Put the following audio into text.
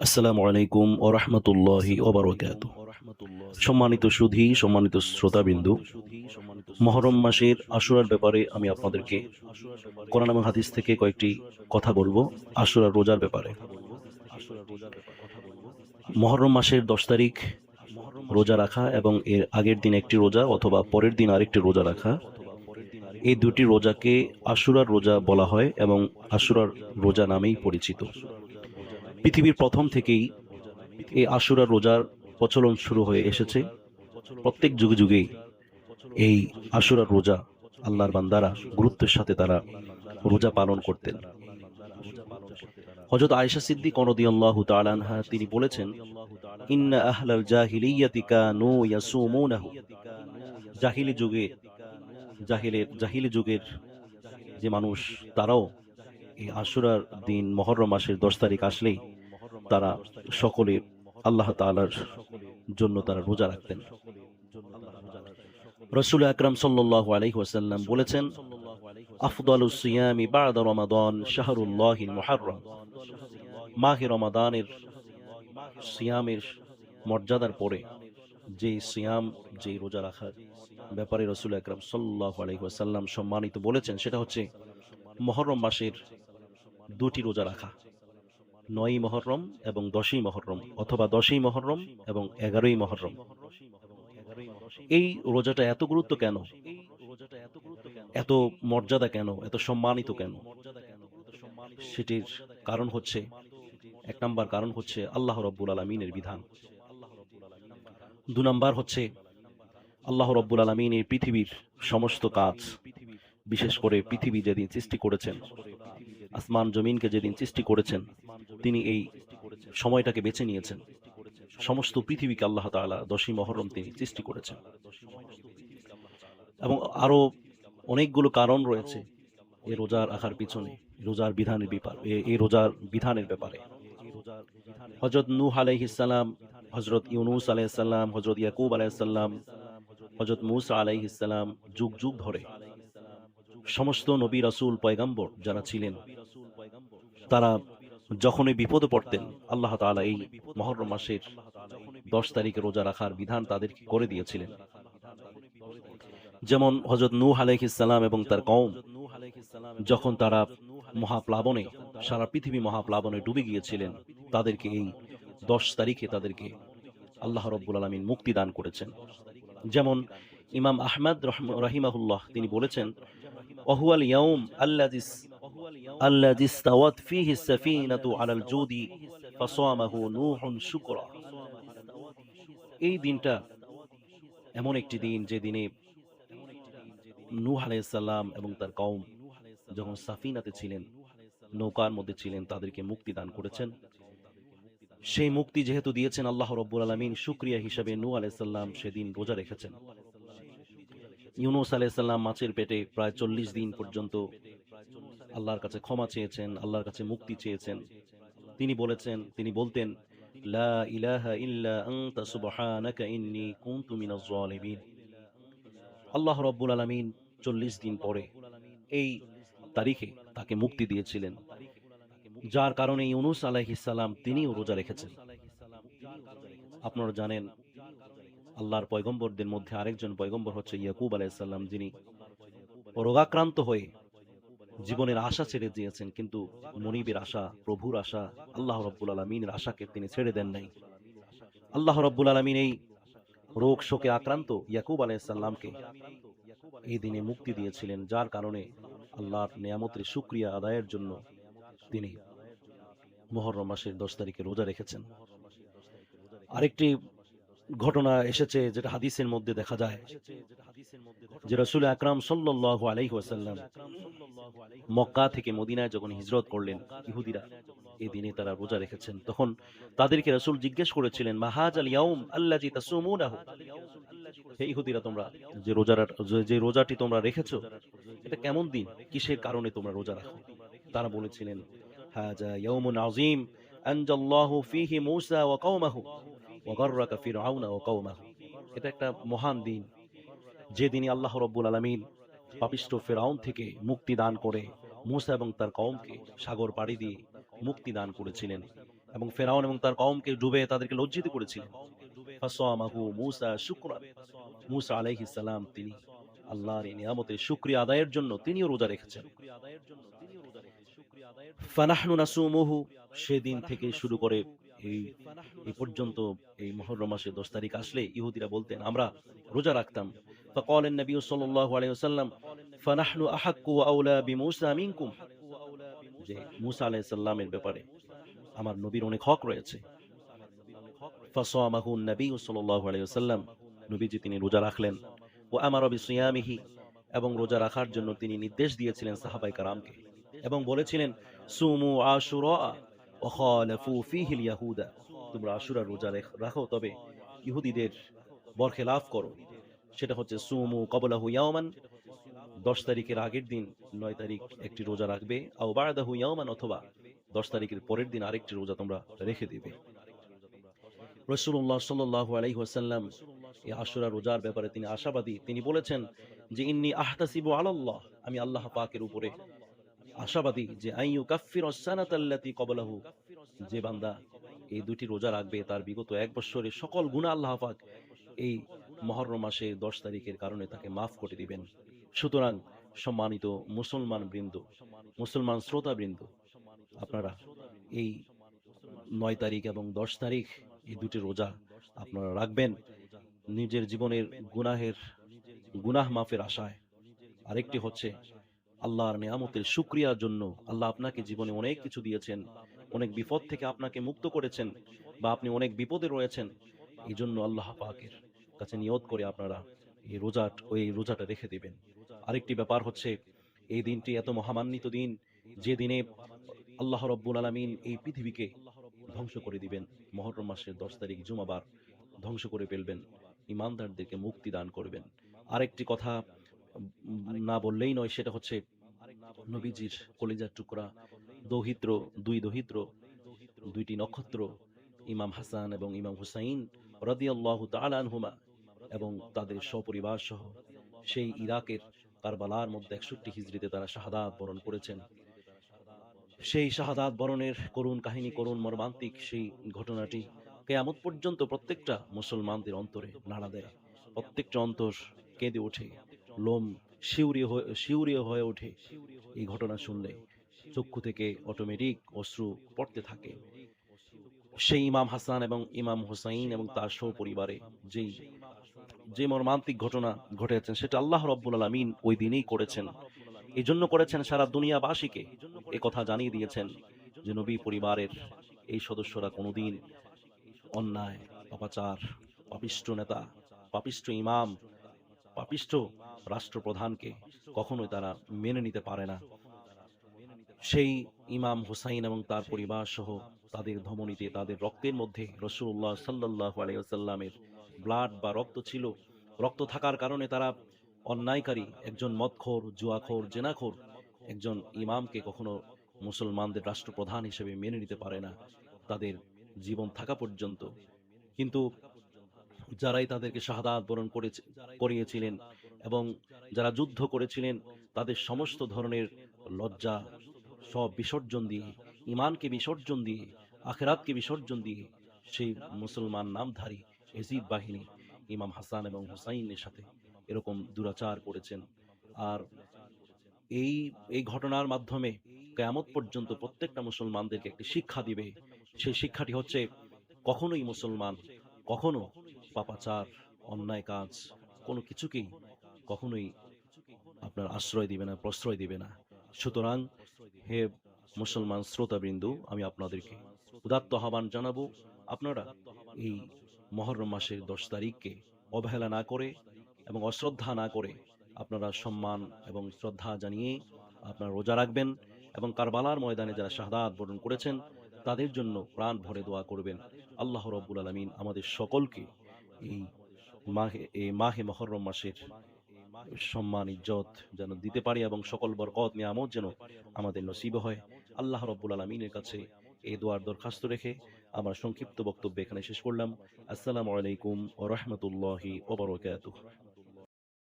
আসসালামু আলাইকুম ও রহমতুল্লাহি ওবরকাত সম্মানিত সুধী, সম্মানিত শ্রোতাবিন্দু, মহরম মাসের আশুরার ব্যাপারে আমি আপনাদেরকে কোরআন এবং হাদিস থেকে কয়েকটি কথা বলব, আশুরার রোজার ব্যাপারে। মহরম মাসের দশ তারিখ রোজা রাখা এবং এর আগের দিন একটি রোজা অথবা পরের দিন আরেকটি রোজা রাখা, এই দুটি রোজাকে আশুরার রোজা বলা হয় এবং আশুরার রোজা নামেই পরিচিত। পৃথিবীর প্রথম থেকেই এই আশুরার রোজার প্রচলন শুরু হয়ে এসেছে। প্রত্যেক যুগে যুগেই এই আশুরার রোজা আল্লাহর বান্দারা গুরুত্বের সাথে তারা রোজা পালন করতেন। হযরত আয়েশা সিদ্দিক রাদিয়াল্লাহু তাআলা আনহা তিনি বলেছেন, ইন্না আহলাল জাহিলিয়াতি কানু ইয়াসুমুনাহু। জাহিলি যুগে জাহিলের জাহিলি যুগের যে মানুষ, তারাও এই আশুরার দিন মহরম মাসের দশ তারিখ আসলেই তারা সকলে আল্লাহ তাআলার জন্য তারা রোজা রাখতেন। রসুল আকরাম সাল্লাল্লাহু আলাইহি ওয়াসাল্লাম বলেছেন আফদালুস সিয়ামি বা'দা রমাদান শাহরুল্লাহিল মুহাররম। মাহে রমাদানের সিয়ামের মর্যাদার পরে যে সিয়াম যে রোজা রাখার ব্যাপারে রসুল আকরাম সাল্লাল্লাহু আলাইহি ওয়াসাল্লাম সম্মানিত বলেছেন, সেটা হচ্ছে মহরম মাসের দুটি রোজা রাখা। নয়ই মহরম এবং দশই মহরম অথবা দশই মহরম এবং এগারোই মহরম। এই রোজাটা এত গুরুত্ব কেন? এত মর্যাদা কেন? এত সম্মানিত কেন? সেটির কারণ হচ্ছে, এক নাম্বার কারণ হচ্ছে আল্লাহ রব্বুল আলমিনের বিধান। দু নাম্বার হচ্ছে, আল্লাহ রব্বুল আলমিন এই পৃথিবীর সমস্ত কাজ, বিশেষ করে পৃথিবী যেদিন সৃষ্টি করেছেন আসমান জমিনকে যেদিন সৃষ্টি করেছেন, তিনি এই সময়টাকে বেছে নিয়েছেন। সমস্ত পৃথিবীকে আল্লাহ তাআলা দশই মহরম তিনি সৃষ্টি করেছেন। এবং আরও অনেকগুলো কারণ রয়েছে এই রোজার রাখার পিছনে রোজার বিধানের ব্যাপার এই রোজার বিধানের ব্যাপারে। হজরত নূহ আলাইহিসসালাম হজরত ইউনুস আলাইহিসসালাম হজরত ইয়াকুব আলাইসাল্লাম হজরত মুসা আলাইহিসাল্লাম যুগ যুগ ধরে সমস্ত নবী রাসুল পয়গাম্বর যারা ছিলেন, তারা যখনই বিপদে পড়তেন, আল্লাহ তাআলা এই মহরম মাসের দশ তারিখে রোজা রাখার বিধান তাদেরকে করে দিয়েছিলেন। যেমন হজরত নূহ আলাইহিসসালাম এবং তার কওম, যখন তারা মহাপ্লাবনে, সারা পৃথিবী মহাপ্লাবনে ডুবে গিয়েছিলেন, তাদেরকে এই দশ তারিখে তাদেরকে আল্লাহ রব্বুল আলমিন মুক্তি দান করেছেন। যেমন ইমাম আহমদ রহম- রাহিমাহুল্লাহ, তিনি বলেছেন, ওহুয়াল ইয়াউম আল্লাযিস আল্লাযিস তাওয়াত ফীহি সাফিনাতু আলাল জুদি ফাসামাহু নূহুন শুকরা। এই দিনটা এমন একটি দিন যে দিনে নূহ আলাইহিস সালাম এবং তার কওম যখন সাফিনাতে ছিলেন, নৌকার মধ্যে ছিলেন, তাদেরকে মুক্তি দান করেছেন। সেই মুক্তি যেহেতু দিয়েছেন আল্লাহ রব্বুল আলমিন, শুক্রিয়া হিসাবে নূ আলাইসাল্লাম সেদিন রোজা রেখেছেন। ইউনুস আলাইসাল্লাম মাছের পেটে প্রায় চল্লিশ দিন পর্যন্ত আল্লাহর কাছে ক্ষমা চেয়েছেন, আল্লাহর কাছে মুক্তি চেয়েছেন। তিনি বলেছেন, তিনি বলতেন, লা ইলাহা ইল্লা আনতা সুবহানাকা ইন্নী কুনতু মিনাজ আল্লাহ রব্বুল আলামিন চল্লিশ দিন পরে এই তারিখে তাকে মুক্তি দিয়েছিলেন, যার কারণে ইউনুস আলাইহিসাল্লাম তিনিও রোজা রেখেছেন। আপনারা জানেন আল্লাহর পয়গম্বরদের মধ্যে আরেকজন পয়গম্বর হচ্ছে ইয়াকুব আলাইসাল্লাম যিনি রোগাক্রান্ত হয়ে জীবনের আশা ছেড়ে দিয়েছেন, কিন্তু মনিবের আশা, প্রভুর আশা, আল্লাহ রব্বুল আলমিনের আশাকে তিনি ছেড়ে দেন নাই। আল্লাহ রব্বুল আলমিন এই রোগ শোকে আক্রান্ত ইয়াকুব আলাইসাল্লামকে এই দিনে মুক্তি দিয়েছিলেন, যার কারণে আল্লাহর নিয়ামতের শুক্রিয়া আদায়ের জন্য তিনি মহরম মাসের দশ তারিখে রোজা রেখেছেন। আরেকটি ঘটনা এসেছে যেটা হাদিসের মধ্যে দেখা যায়, যে রসুল আকরাম সাল্লাল্লাহু আলাইহি ওয়াসাল্লাম মক্কা থেকে মদিনায় যখন হিজরত করলেন ইহুদিরা এই দিনে তারা রোজা রেখেছেন। তখন তাদেরকে রসুল জিজ্ঞেস করেছিলেন, মাহাজ আল ইয়াউম আল্লাজি তাসুমুনাহু? হে ইহুদিরা, তোমরা যে রোজার যে- রোজাটি তোমরা রেখেছো, এটা কেমন দিন? কিসের কারণে তোমরা রোজা রাখো? তারা বলেছিলেন, হাজা ইয়াউমুন আযীম, আনজাল্লাহু ফীহি মূসা ওয়া কওমাহু। ওয়া গাররাকা ফিরআউনা ওয়া কওমাহু। এটা একটা মহান দিন। যে দিনে আল্লাহ রব্বুল আলামিন পাপিষ্ঠ ফেরাউন থেকে মুক্তি দান করে মূসা এবং তার কওমকে সাগর পাড়ি দিয়ে মুক্তি দান করেছিলেন এবং ফেরাউন এবং তার কওমকে ডুবে তাদেরকে লজ্জিত করেছিলেন। মূসা শুকরান। মূসা আলাইহিস সালাম তিনি আল্লাহর এই নিয়ামতের শুকরিয়া আদায়ের জন্য তিনিও রোজা রেখেছেন। ফানাহনু নাসুমুহু সেদিন থেকে শুরু করে এই এই পর্যন্ত এই মহরম মাসের দশ তারিখ আসলে ইহুদিরা বলতেন আমরা রোজা রাখতাম فقال النبي صلى الله عليه وسلم فنحن أحق وأولى بموسى منكم যে মুসা আলাইহিস সালামের ব্যাপারে আমার নবীর অনেক হক রয়েছে ফাসামাহু নবী সাল্লাল্লাহু আলাইহি ওয়াসাল্লাম নবীজি তিনি রোজা রাখলেন ও আমার বিসিয়ামিহি এবং রোজা রাখার জন্য তিনি নির্দেশ দিয়েছিলেন সাহাবাই কারামকে এবং বলেছিলেন সুমু আশুরা তোমরা আশুরা রোজা রাখো তবে ইহুদিদের করো। সেটা হচ্ছে সুমু দশ তারিখের আগের দিন নয় তারিখ একটি রোজা রাখবে। অথবা দশ তারিখের পরের দিন আরেকটি রোজা তোমরা রেখে দিবে। রসুল্লাহ সাল্লাহ এই আশুরা রোজার ব্যাপারে তিনি আশাবাদী। তিনি বলেছেন যে, ইন্নি আহতাসিবু আলাল্লাহ। আমি আল্লাহ পাকের উপরে আশাবাদী যে আইয়ু কাফির অসানাতাল্লাতি কবলাহু, যে বান্দা এই দুটি রোজা রাখবে, তার বিগত এক বছরের সকল গুণা আল্লাহ পাক এই মহরম মাসে দশ তারিখের কারণে তাকে মাফ করে দিবেন। সুতরাং সম্মানিত মুসলমান বৃন্দ, মুসলমান শ্রোতা বৃন্দ, আপনারা এই নয় তারিখ এবং দশ তারিখ এই দুটি রোজা আপনারা রাখবেন নিজের জীবনের গুনাহের গুনাহ মাফের আশায়। আরেকটি হচ্ছে আল্লাহর নিয়ামতের শুক্রিয়ার জন্য আল্লাহ আপনাকে জীবনে অনেক কিছু দিয়েছেন, অনেক বিপদ থেকে আপনাকে মুক্ত করেছেন বা আপনি অনেক বিপদে রয়েছেন এই জন্য আল্লাহ পাকের কাছে নিয়ত করে আপনারা এই রোজা ওই রোজাটা রেখে দেবেন। আরেকটি ব্যাপার হচ্ছে, এই দিনটি এত মহামান্বিত দিন যে দিনে আল্লাহ রব্বুল আলমিন এই পৃথিবীকে ধ্বংস করে দিবেন। মহরম মাসের দশ তারিখ জুমাবার ধ্বংস করে ফেলবেন ইমানদারদেরকে মুক্তি দান করবেন। আরেকটি কথা না বললেই নয়, সেটা হচ্ছে নবীজির কলিজার টুকরা, দৌহিত্র, দুই দহিত্র, দুইটি নক্ষত্র, ইমাম হাসান এবং ইমাম হুসাইন রাদিয়াল্লাহু তাআলা আনহুমা এবং তাদের সপরিবার সহ সেই ইরাকের কারবালার মধ্যে একষট্টি হিজড়িতে তারা শাহাদাত বরণ করেছেন। সেই শাহাদাত বরণের করুণ কাহিনী, করুণ মর্মান্তিক সেই ঘটনাটি কেয়ামত পর্যন্ত প্রত্যেকটা মুসলমানদের অন্তরে নাড়া দেয়। প্রত্যেকটা অন্তর কেঁদে ওঠে। লোম শিউরিয়ে হয়ে শিউরিয়ে হয়ে ওঠে। এই ঘটনা শুনলে চক্ষু থেকে অটোমেটিক অশ্রু পড়তে থাকে। সেই ইমাম হাসান এবং ইমাম হুসাইন এবং তার সপরিবারে যেই, যে মর্মান্তিক ঘটনা ঘটেছেন, সেটা আল্লাহ রব্বুল আলমিন ওই দিনেই করেছেন। এই জন্য করেছেন সারা দুনিয়াবাসীকে এ কথা জানিয়ে দিয়েছেন যে নবী পরিবারের এই সদস্যরা কোনোদিন অন্যায় পাপাচার পাপিষ্ট নেতা পাপিষ্ট ইমাম পাপিষ্ট রাষ্ট্রপ্রধানকে কখনোই তারা মেনে নিতে পারে না। সেই ইমাম হুসাইন এবং তার পরিবার সহ তাদের ধমনীতে, তাদের রক্তের মধ্যে রসুল্লাহ সাল্লাহ আলাইসাল্লামের ব্লাড বা রক্ত ছিল। রক্ত থাকার কারণে তারা অন্যায়কারী, একজন মদখোর, জুয়াখোর, জেনাখোর, একজন ইমামকে কখনো মুসলমানদের রাষ্ট্রপ্রধান হিসেবে মেনে নিতে পারে না। তাদের জীবন থাকা পর্যন্ত। কিন্তু যারাই তাদেরকে শাহাদাত বরণ করেছে, করিয়েছিলেন এবং যারা যুদ্ধ করেছিলেন, তাদের সমস্ত ধরনের লজ্জা সব বিসর্জন দিয়ে ইমানকে বিসর্জন দিয়ে, আখেরাতকে বিসর্জন দিয়ে সেই মুসলমান নামধারী এজিদ বাহিনী, ইমাম হাসান এবং হুসাইনের সাথে এরকম দুরাচার করেছেন। আর এই এই ঘটনার মাধ্যমে কেয়ামত পর্যন্ত প্রত্যেকটা মুসলমানদেরকে একটি শিক্ষা দিবে। সেই শিক্ষাটি হচ্ছে কখনোই মুসলমান কখনো পাপাচার, অন্যায় কাজ, কোনো কিছুকেই কখনোই আপনার আশ্রয় দিবে না, প্রশ্রয় দিবে না। সুতরাং হে মুসলমান শ্রোতাবৃন্দু, আমি আপনাদেরকে উদাত্ত আহ্বান জানাব, আপনারা এই মহরম মাসের দশ তারিখকে অবহেলা না করে এবং অশ্রদ্ধা না করে আপনারা সম্মান এবং শ্রদ্ধা জানিয়ে আপনারা রোজা রাখবেন এবং কারবালার ময়দানে যারা শাহাদাত বরণ করেছেন, তাদের জন্য প্রাণ ভরে দোয়া করবেন। আল্লাহ রব্বুল আলমিন আমাদের সকলকে এই মাহে এই মাহে মহরম মাসের সম্মান, ইজ্জত যেন দিতে পারি এবং সকল বরকত, নিয়ামত যেন আমাদের নসিব হয়। আল্লাহ রব্বুল আলমিনের কাছে এই দোয়ার দরখাস্ত রেখে আমার সংক্ষিপ্ত বক্তব্য এখানে শেষ করলাম। আসসালামু আলাইকুম ও রহমতুল্লাহি ওবরকাতুহ